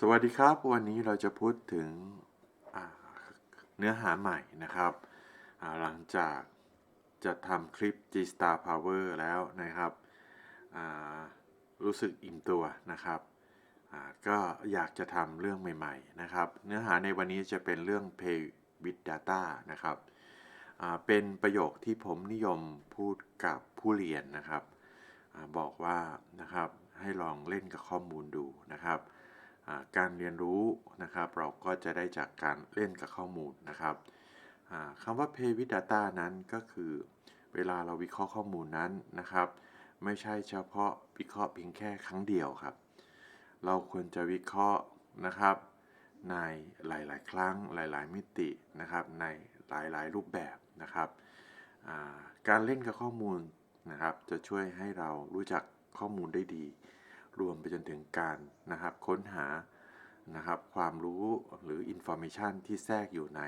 สวัสดีครับ วันนี้เราจะพูดถึงเนื้อหาใหม่นะครับ หลังจากจะทำคลิป G Star Power แล้วนะครับ รู้สึกอิ่มตัวนะครับ ก็อยากจะทำเรื่องใหม่ ๆ นะครับ เนื้อหาในวันนี้จะเป็นเรื่อง Pay with Data นะครับ เป็นประโยคที่ผมนิยมพูดกับผู้เรียนนะครับอบอกว่านะครับให้ลองเล่นกับข้อมูลดูนะครับ การเรียนรู้นะครับ เราก็จะได้จากการเล่นกับข้อมูลนะครับคำว่า Pay with Data นั้นก็คือ เวลาเราวิเคราะห์ข้อมูลนั้นนะครับ ไม่ใช่เฉพาะวิเคราะห์เพียงแค่ครั้งเดียวครับ เราควรจะวิเคราะห์นะครับในหลาย ๆ ครั้งหลาย ๆ มิตินะครับ ในหลาย ๆ รูปแบบนะครับการเล่นกับข้อมูลนะครับ จะช่วยให้เรารู้จักข้อมูลได้ดี รวมไปจนถึงการนะครับค้นหานะครับความรู้หรือ Information ที่แทรกอยู่ใน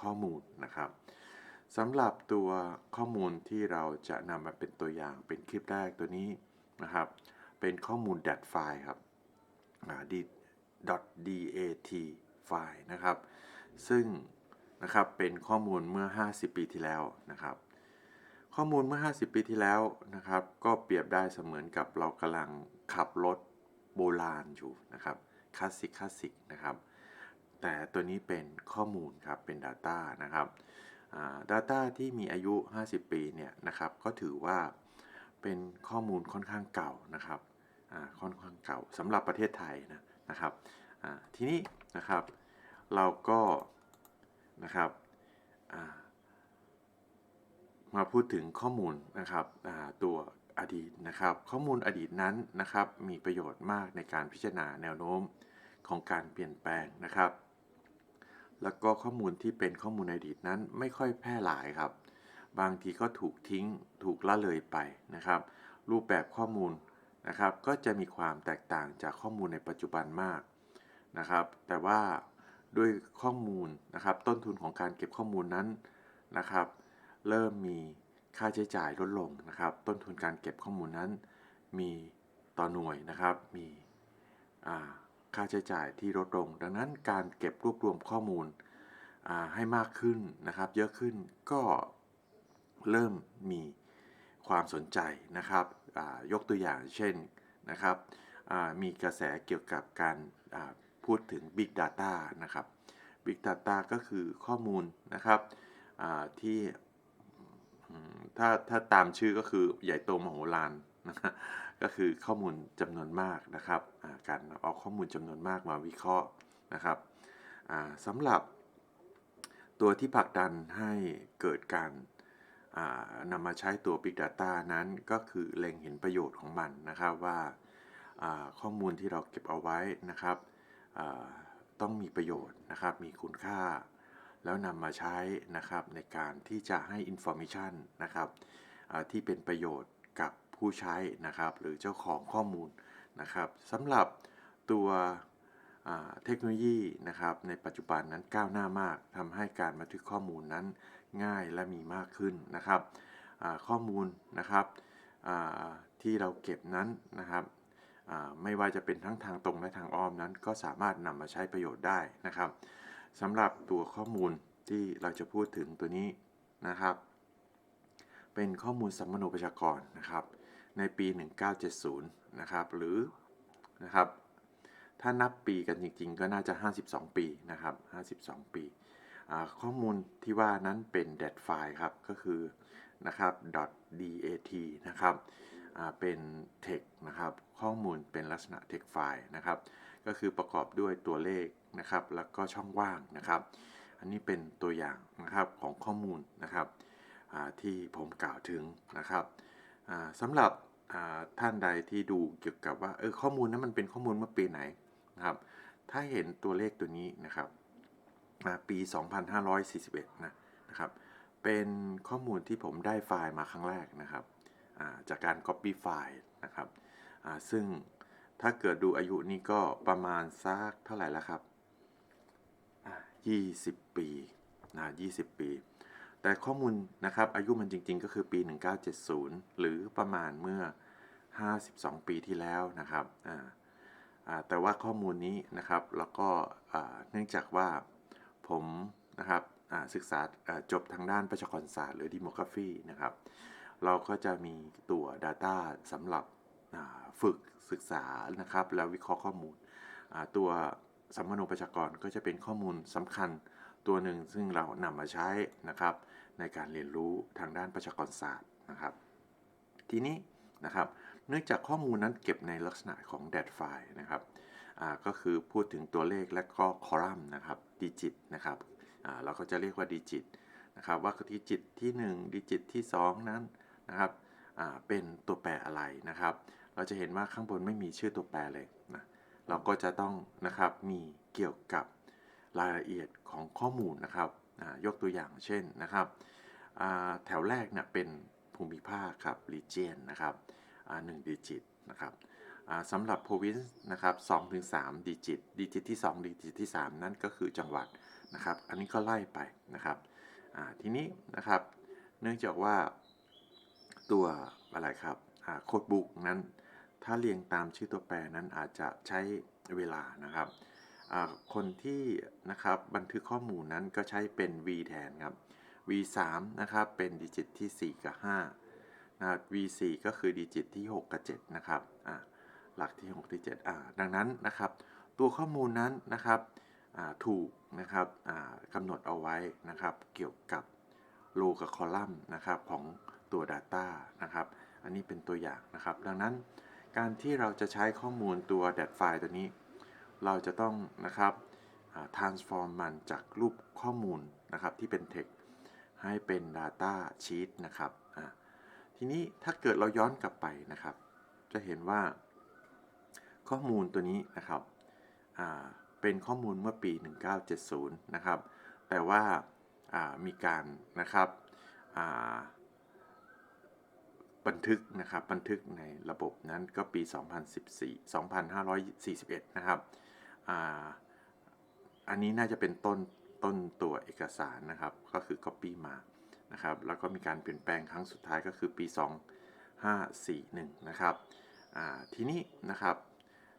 ข้อมูลนะครับสำหรับตัวข้อมูลที่เราจะนำมาเป็นตัวอย่างเป็นคลิปแรกตัวนี้นะครับ เป็นข้อมูล dat ไฟล์ครับ d .dat ไฟล์นะครับ ซึ่งนะครับเป็นข้อมูลเมื่อ 50 ปีที่แล้วนะครับ ข้อมูลเมื่อ 50 ปีที่แล้วนะครับ ก็เปรียบได้เสมือนกับเรากำลังขับรถโบราณอยู่นะครับคลาสสิกคลาสสิกนะครับ แต่ตัวนี้เป็นข้อมูลครับ เป็น Data นะครับ Data ที่มีอายุ 50 ปีเนี่ยนะครับ ก็ถือว่าเป็นข้อมูลค่อนข้างเก่านะครับค่อนข้างเก่าสำหรับประเทศไทยนะนะครับทีนี้นะครับเราก็นะครับ มาพูดถึงข้อมูลนะครับตัวอดีตนะครับ ข้อมูลอดีตนั้นนะครับ มีประโยชน์มากในการพิจารณาแนวโน้มของการเปลี่ยนแปลงนะครับ แล้วก็ข้อมูลที่เป็นข้อมูลอดีตนั้นไม่ค่อยแพร่หลายครับ บางทีก็ถูกทิ้งถูกละเลยไปนะครับ รูปแบบข้อมูลนะครับ ก็จะมีความแตกต่างจากข้อมูลในปัจจุบันมากนะครับ แต่ว่าด้วยข้อมูลนะครับ ต้นทุนของการเก็บข้อมูลนั้นนะครับ เริ่มมีค่าใช้จ่ายลดลงนะครับ ต้นทุนการเก็บข้อมูลนั้นมีต่อหน่วยนะครับ มีค่าใช้จ่ายที่ลดลง ดังนั้นการเก็บรวบรวมข้อมูลให้มากขึ้นนะครับ เยอะขึ้นก็เริ่มมีความสนใจนะครับยกตัวอย่างเช่นนะครับมีกระแสเกี่ยวกับการพูดถึง Big Data นะครับ Big Data ก็คือข้อมูลนะครับที่ ถ้าถ้าตามชื่อก็คือใหญ่โตมโหฬารนะก็คือข้อมูลจำนวนมากนะครับการเอาข้อมูลจำนวนมากมาวิเคราะห์นะครับอ่าสำหรับตัวที่ผลักดันให้เกิดการนำมาใช้ตัว Big Data นั้นก็คือเล็งเห็นประโยชน์ของมันนะครับว่าข้อมูลที่เราเก็บเอาไว้นะครับต้องมีประโยชน์นะครับ มีคุณค่า แล้วนำมาใช้นะครับในการที่จะให้ Information นะครับที่เป็นประโยชน์กับผู้ใช้นะครับหรือเจ้าของข้อมูลนะครับสำหรับตัวเทคโนโลยีนะครับในปัจจุบันนั้นก้าวหน้ามากทำให้การบันทึกข้อมูลนั้นง่ายและมีมากขึ้นนะครับข้อมูลนะครับที่เราเก็บนั้นนะครับไม่ว่าจะเป็นทั้งทางตรงและทางอ้อมนั้น ก็สามารถนำมาใช้ประโยชน์ได้นะครับ สำหรับตัวข้อมูลที่เราจะพูดถึงตัวนี้นะครับ เป็นข้อมูลสัมมโนประชากรนะครับ ในปี 1970 นะครับ หรือนะครับ ถ้านับปีกันจริง ๆ ก็น่าจะ 52 ปีนะครับ 52 ปีอ่าข้อมูลที่ว่านั้นเป็น dat ไฟล์ครับ ก็คือนะครับ .dat นะครับเป็น text นะครับ ข้อมูลเป็นลักษณะ text ไฟล์นะครับ ก็คือประกอบด้วยตัวเลข นะครับ แล้วก็ช่องว่างนะครับ อันนี้เป็นตัวอย่างนะครับของข้อมูลนะครับที่ผมกล่าวถึงนะครับสำหรับท่านใดที่ดูเกี่ยวกับว่าเออข้อมูลนั้นมันเป็นข้อมูลเมื่อปีไหนนะครับ ถ้าเห็นตัวเลขตัวนี้นะครับอ่าปี 2541นะนะครับเป็นข้อมูลที่ผมได้ไฟล์มาครั้งแรกนะครับจากการ Copy ไฟล์นะครับซึ่งถ้าเกิดดูอายุนี่ก็ประมาณสักเท่าไหร่แล้วครับ 20 ปีนะ20 ปี แต่ข้อมูลนะครับอายุมันจริง ๆ ก็คือปี 1970 หรือประมาณเมื่อ 52 ปีที่แล้วนะครับแต่ว่าข้อมูลนี้นะครับแล้วก็เนื่องจากว่าผมนะครับศึกษาจบทางด้านประชากรศาสตร์หรือ demography นะครับ เราก็จะมีตัว Data สำหรับฝึกศึกษานะครับ แล้ววิเคราะห์ข้อมูลตัว สัมมโนประชากรก็จะเป็นข้อมูลสำคัญตัวหนึ่งซึ่งเรานำมาใช้นะครับ ในการเรียนรู้ทางด้านประชากรศาสตร์นะครับ ทีนี้นะครับ เนื่องจากข้อมูลนั้นเก็บในลักษณะของ DAT ไฟล์นะครับก็คือพูดถึงตัวเลขและก็คอลัมน์นะครับดิจิตนะครับเราก็จะเรียกว่าดิจิตนะครับว่าดิจิตที่ 1 ดิจิตที่ 2 นั้นนะครับเป็นตัวแปรอะไรนะครับ เราจะเห็นว่าข้างบนไม่มีชื่อตัวแปรเลยนะ เราก็จะต้องนะครับมีเกี่ยวกับรายละเอียดของข้อมูลนะครับยกตัวอย่างเช่นนะครับแถวแรกเนี่ยเป็นภูมิภาคครับ region นะครับหนึ่งดิจิตนะครับสำหรับ province นะครับ2ถึง3ดิจิต ดิจิตที่ 2 ดิจิตที่ 3 นั่นก็คือจังหวัดนะครับ อันนี้ก็ไล่ไปนะครับทีนี้นะครับ เนื่องจากว่าตัวอะไรครับโค้ดบุ๊กนั้น ถ้าเรียงตามชื่อตัวแปรนั้นอาจจะใช้เวลานะครับ คนที่นะครับบันทึกข้อมูลนั้นก็ใช้เป็น v แทนครับ v 3นะครับเป็นดิจิตที่ 4 กับ5นะครับ v 4ก็คือดิจิตที่ 6 กับ7นะครับหลักที่ 6 ที่7อ่าดังนั้นนะครับ ตัวข้อมูลนั้นนะครับถูกนะครับกำหนดเอาไว้นะครับ เกี่ยวกับโลกับคอลัมน์นะครับของตัว Data นะครับ อันนี้เป็นตัวอย่างนะครับ ดังนั้น การที่เราจะใช้ข้อมูลตัว DAT ไฟล์ตัวนี้ เราจะต้องนะครับ transform มันจากรูปข้อมูลนะครับที่เป็น text ให้เป็น Data Sheet นะครับทีนี้ถ้าเกิดเราย้อนกลับไปนะครับ จะเห็นว่าข้อมูลตัวนี้นะครับเป็นข้อมูลเมื่อปี 1970 นะครับ แต่ว่ามีการนะครับ บันทึกนะครับบันทึกในระบบนั้นก็ปี 2014 2541 นะครับออันนี้น่าจะเป็นต้นต้นตัวเอกสารนะครับ ก็คือ Copy มานะครับ แล้วก็มีการเปลี่ยนแปลงครั้งสุดท้ายก็คือปี 2541 นะครับทีนี้นะครับ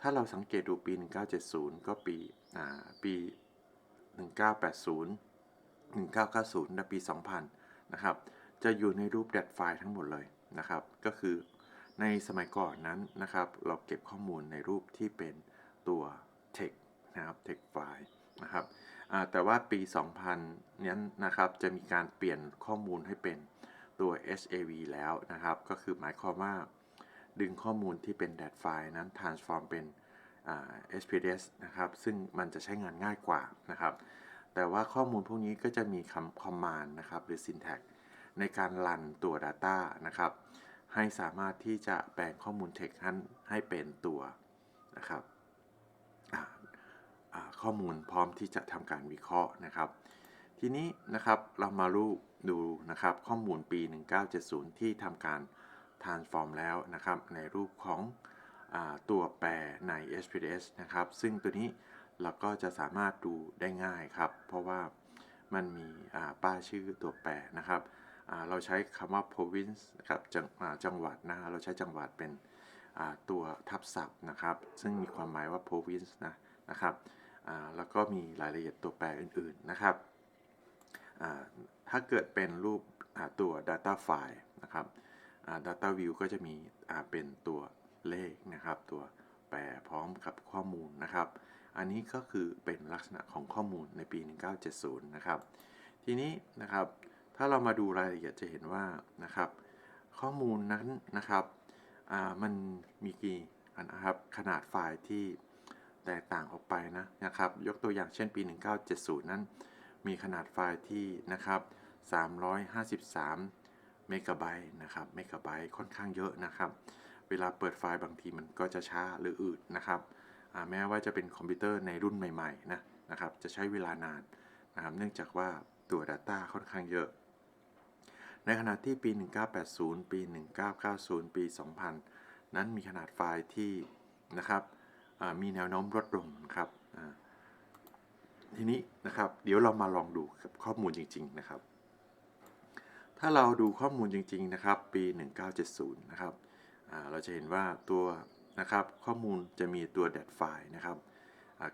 ถ้าเราสังเกตดูปี 1970 ก็ปีอ่าปี 1980 1990 และปี 2000 นะครับ จะอยู่ในรูป DAT ไฟล์ทั้งหมดเลย นะครับ ก็คือในสมัยก่อนนั้นนะครับ เราเก็บข้อมูลในรูปที่เป็นตัว text นะครับ text ไฟล์นะครับแต่ว่าปี 2000นี้นะครับจะมีการเปลี่ยนข้อมูลให้เป็นตัว HAV แล้วนะครับ ก็คือหมายความว่า ดึงข้อมูลที่เป็น DAT ไฟล์นั้น transform เป็น s p d s นะครับ ซึ่งมันจะใช้งานง่ายกว่านะครับ แต่ว่าข้อมูลพวกนี้ก็จะมีคำ command นะครับ หรือ syntax ในการรันตัว Data นะครับ ให้สามารถที่จะแปลงข้อมูล text นั้นให้เป็นตัวนะครับข้อมูลพร้อมที่จะทำการวิเคราะห์นะครับ ทีนี้นะครับเรามารูดูนะครับข้อมูลปี 1970 ที่ทำการ transform แล้วนะครับ ในรูปของอตัวแปรใน SPDS นะครับ ซึ่งตัวนี้เราก็จะสามารถดูได้ง่ายครับ เพราะว่ามันมีป้าชื่อตัวแปรนะครับ เราใช้คำว่า province นะครับจังอ่าจังหวัดนะเราใช้จังหวัดเป็นตัวทับศัพท์นะครับ ซึ่งมีความหมายว่า province นะนะครับแล้วก็มีรายละเอียดตัวแปรอื่นๆนะครับถ้าเกิดเป็นรูปตัว data file นะครับ data view ก็จะมีเป็นตัวเลขนะครับ ตัวแปรพร้อมกับข้อมูลนะครับ อันนี้ก็คือเป็นลักษณะของข้อมูลในปี 1970 นะครับ ทีนี้นะครับ ถ้าเรามาดูรายละเอียดจะเห็นว่านะครับ ข้อมูลนั้นนะครับมันมีกี่อันนะครับขนาดไฟล์ที่แตกต่างออกไปนะนะครับ ยกตัวอย่างเช่นปี 1970 นั้น มีขนาดไฟล์ที่นะครับ 353 เมกะไบต์นะครับเมกะไบต์ค่อนข้างเยอะนะครับ เวลาเปิดไฟล์บางทีมันก็จะช้าหรืออืดนะครับแม้ว่าจะเป็นคอมพิวเตอร์ในรุ่นใหม่ๆนะนะครับ จะใช้เวลานานนะครับ เนื่องจากว่าตัว Data ค่อนข้างเยอะ ในขณะที่ปี 1980 ปี 1990 ปี 2000 นั้นมีขนาดไฟล์ที่นะครับมีแนวโน้มลดลงครับทีนี้นะครับเดี๋ยวเรามาลองดูกับข้อมูลจริง ๆ นะครับ ถ้าเราดูข้อมูลจริง ๆ นะครับ ปี 1970 นะครับเราจะเห็นว่าตัวนะครับข้อมูลจะมีตัว dat file นะครับ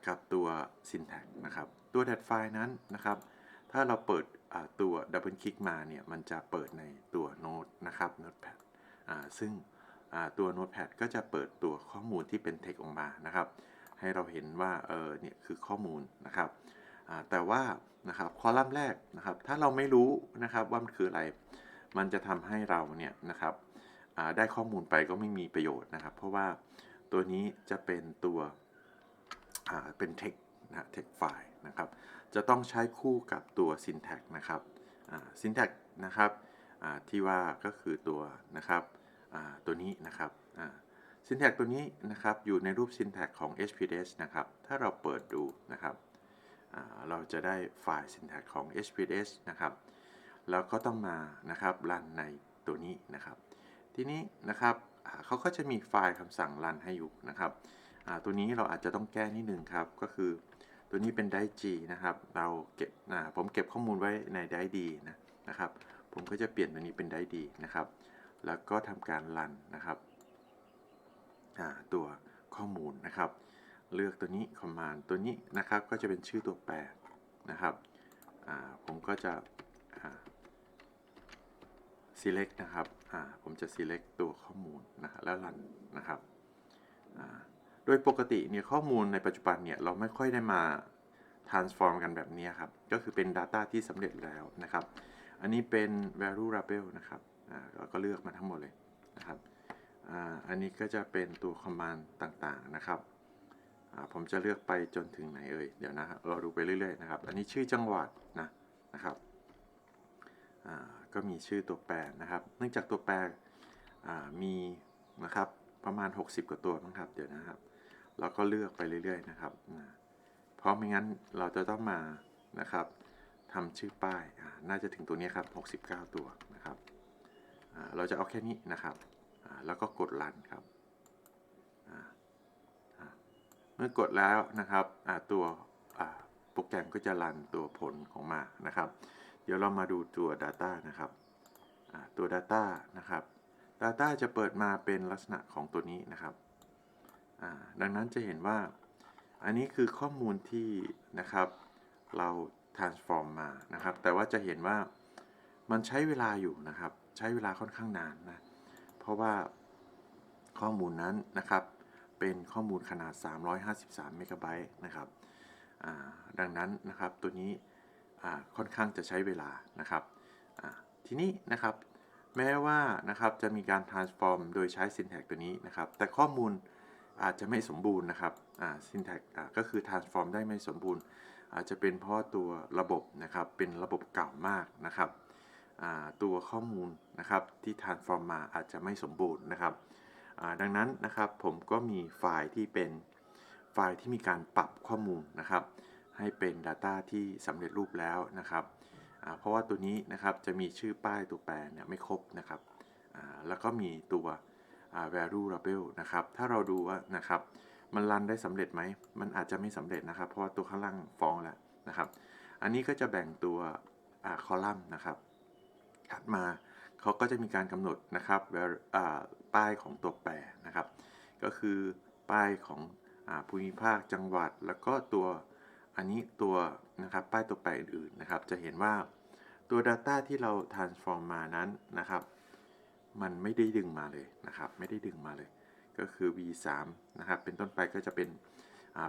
กับตัว syntax นะครับ ตัว dat file นั้นนะครับ ถ้าเราเปิด ตัว double click มาเนี่ยมันจะเปิดในตัว Node นะครับ Notepad อ่าซึ่งตัว Notepad ก็จะเปิดตัวข้อมูลที่เป็น text ออกมานะครับ ให้เราเห็นว่าเออเนี่ยคือข้อมูลนะครับแต่ว่านะครับคอลัมน์แรกนะครับ ถ้าเราไม่รู้นะครับว่ามันคืออะไร มันจะทำให้เราเนี่ยนะครับได้ข้อมูลไปก็ไม่มีประโยชน์นะครับ เพราะว่าตัวนี้จะเป็นตัวเป็น text นะ text file นะครับ จะต้องใช้คู่กับตัว syntax นะครับ syntax นะครับที่ว่าก็คือตัวนะครับตัวนี้นะครับ syntax ตัวนี้นะครับอยู่ในรูป syntax ของ HPS นะครับ ถ้าเราเปิดดูนะครับ เราจะได้ไฟล์ syntax ของ HPS นะครับ แล้วก็ต้องมานะครับรันในตัวนี้นะครับ ทีนี้นะครับเขาก็จะมีไฟล์คำสั่งรันให้อยู่นะครับตัวนี้เราอาจจะต้องแก้นิดนึงครับ ก็คือ ตัวนี้เป็น d i g นะครับ เราเก็บผมเก็บข้อมูลไว้ใน d i d นะนะครับ ผมก็จะเปลี่ยนตัวนี้เป็น d i d นะครับ แล้วก็ทำการรันนะครับตัวข้อมูลนะครับ เลือกตัวนี้ command ตัวนี้นะครับก็จะเป็นชื่อตัวแปรนะครับผมก็จะ select นะครับผมจะ select ตัวข้อมูลนะแล้วรันนะครับ โดยปกติเนี่ยข้อมูลในปัจจุบันเนี่ยเราไม่ค่อยได้มา transform กันแบบนี้ครับ ก็คือเป็น Data ที่สำเร็จแล้วนะครับ อันนี้เป็น value label นะครับอ่าเราก็เลือกมาทั้งหมดเลยนะครับอ่าอันนี้ก็จะเป็นตัว command ต่างๆนะครับอ่าผมจะเลือกไปจนถึงไหนเอ่ย เดี๋ยวนะครับเราดูไปเรื่อยๆนะครับ อันนี้ชื่อจังหวัดนะนะครับอ่าก็มีชื่อตัวแปรนะครับ เนื่องจากตัวแปรอ่ามีนะครับประมาณ 60 กว่าตัวนะครับ เดี๋ยวนะครับ เราก็เลือกไปเรื่อยๆนะครับนะเพราะไม่งั้นเราจะต้องมานะครับทำชื่อป้ายน่าจะถึงตัวนี้ครับ 69 ตัวนะครับ เราจะเอาแค่นี้นะครับ แล้วก็กดรันครับ เมื่อกดแล้วนะครับตัวโปรแกรมก็จะรันตัวผลของมานะครับ เดี๋ยวเรามาดูตัว Data นะครับตัว Data นะครับ Data จะเปิดมาเป็นลักษณะของตัวนี้นะครับ ดังนั้นจะเห็นว่า อันนี้คือข้อมูลที่นะครับ เรา transform มานะครับ แต่ว่าจะเห็นว่ามันใช้เวลาอยู่นะครับ ใช้เวลาค่อนข้างนานนะ เพราะว่าข้อมูลนั้นนะครับ เป็นข้อมูลขนาด 353 เมกะไบต์นะครับ ดังนั้นนะครับตัวนี้ค่อนข้างจะใช้เวลานะครับ ทีนี้นะครับแม้ว่านะครับจะมีการ transform โดยใช้ syntax ตัวนี้นะครับ แต่ข้อมูล อาจจะไม่สมบูรณ์นะครับอ่า syntax อ่าก็คือ transform ได้ไม่สมบูรณ์ อาจจะเป็นเพราะตัวระบบนะครับ เป็นระบบเก่ามากนะครับอ่าตัวข้อมูลนะครับที่ transform มาอาจจะไม่สมบูรณ์นะครับอ่าดังนั้นนะครับผมก็มีไฟล์ที่เป็นไฟล์ที่มีการปรับข้อมูลนะครับ ให้เป็น Data ที่สำเร็จรูปแล้วนะครับอ่าเพราะว่าตัวนี้นะครับจะมีชื่อป้ายตัวแปรเนี่ยไม่ครบนะครับอ่าแล้วก็มีตัว value label นะครับ ถ้าเราดูว่านะครับ มันรันได้สำเร็จไหม มันอาจจะไม่สำเร็จนะครับ เพราะตัวข้างล่างฟ้องแล้วนะครับ อันนี้ก็จะแบ่งตัวคอลัมน์นะครับ ถัดมาเขาก็จะมีการกำหนดนะครับป้ายของตัวแปรนะครับ ก็คือป้ายของอภูมิภาคจังหวัด แล้วก็ตัวอันนี้ตัวนะครับป้ายตัวแปรอื่นๆนะครับ จะเห็นว่าตัว Data ที่เรา transform มานั้นนะครับ มันไม่ได้ดึงมาเลยนะครับ ไม่ได้ดึงมาเลย ก็คือ v3 นะครับ เป็นต้นไปก็จะเป็น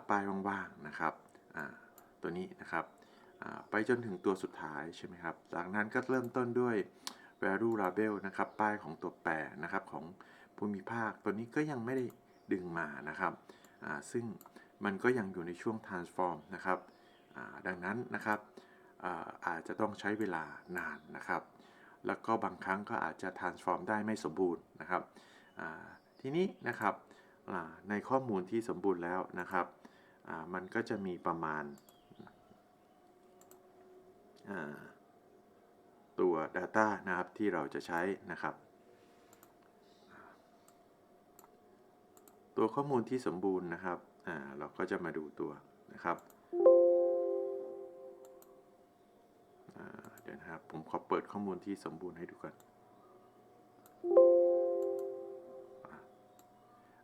ป้ายว่างๆนะครับตัวนี้นะครับไปจนถึงตัวสุดท้ายใช่ไหมครับ จากนั้นก็เริ่มต้นด้วย value label นะครับ ป้ายของตัวแปรนะครับของภูมิภาค ตัวนี้ก็ยังไม่ได้ดึงมานะครับซึ่งมันก็ยังอยู่ในช่วง transform นะครับดังนั้นนะครับอาจจะต้องใช้เวลานานนะครับ แล้วก็บางครั้งก็อาจจะ transform ได้ไม่สมบูรณ์นะครับทีนี้นะครับในข้อมูลที่สมบูรณ์แล้วนะครับมันก็จะมีประมาณาตัว Data นะครับที่เราจะใช้นะครับ ตัวข้อมูลที่สมบูรณ์นะครับเราก็จะมาดูตัวนะครับ นะครับ ผมขอเปิดข้อมูลที่สมบูรณ์ให้ดูก่อน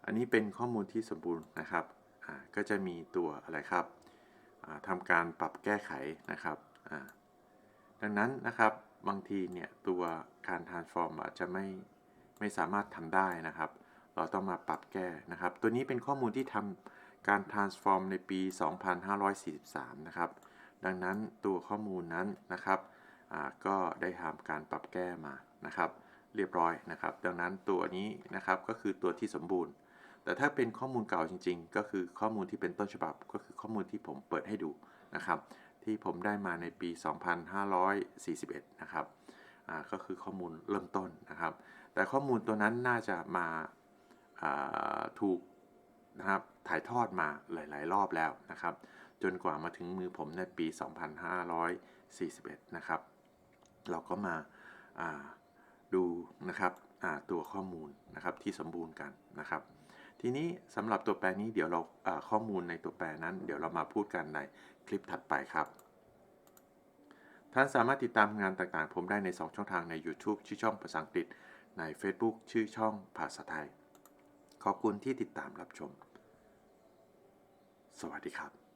อันนี้เป็นข้อมูลที่สมบูรณ์นะครับ ก็จะมีตัวอะไรครับทำการปรับแก้ไขนะครับดังนั้นนะครับบางทีเนี่ยตัวการ transform อาจจะไม่ไม่สามารถทำได้นะครับ เราต้องมาปรับแก้นะครับ ตัวนี้เป็นข้อมูลที่ทำการ transform ในปี 2543 นะครับ ดังนั้นตัวข้อมูลนั้นนะครับ ก็ได้ทำการปรับแก้มานะครับเรียบร้อยนะครับ ดังนั้นตัวนี้นะครับก็คือตัวที่สมบูรณ์ แต่ถ้าเป็นข้อมูลเก่าจริง ๆ ก็คือข้อมูลที่เป็นต้นฉบับก็คือข้อมูลที่ผมเปิดให้ดูนะครับที่ผมได้มาในปี 2541 นะครับอ่าก็คือข้อมูลเริ่มต้นนะครับ แต่ข้อมูลตัวนั้นน่าจะมาาถูกนะครับถ่ายทอดมาหลาย ๆ รอบแล้วนะครับ จนกว่ามาถึงมือผมในปี 2541 นะครับ เราก็มาาดูนะครับตัวข้อมูลนะครับที่สมบูรณ์กันนะครับ ทีนี้สำหรับตัวแปรนี้เดี๋ยวเราาข้อมูลในตัวแปรนั้น เดี๋ยวเรามาพูดกันในคลิปถัดไปครับ ท่านสามารถติดตามงานต่างๆ ผมได้ใน 2 ช่องทางใน YouTube ชื่อช่องภาษาอังกฤษ ใน Facebook ชื่อช่องภาษาไทย ขอบคุณที่ติดตามรับชม สวัสดีครับ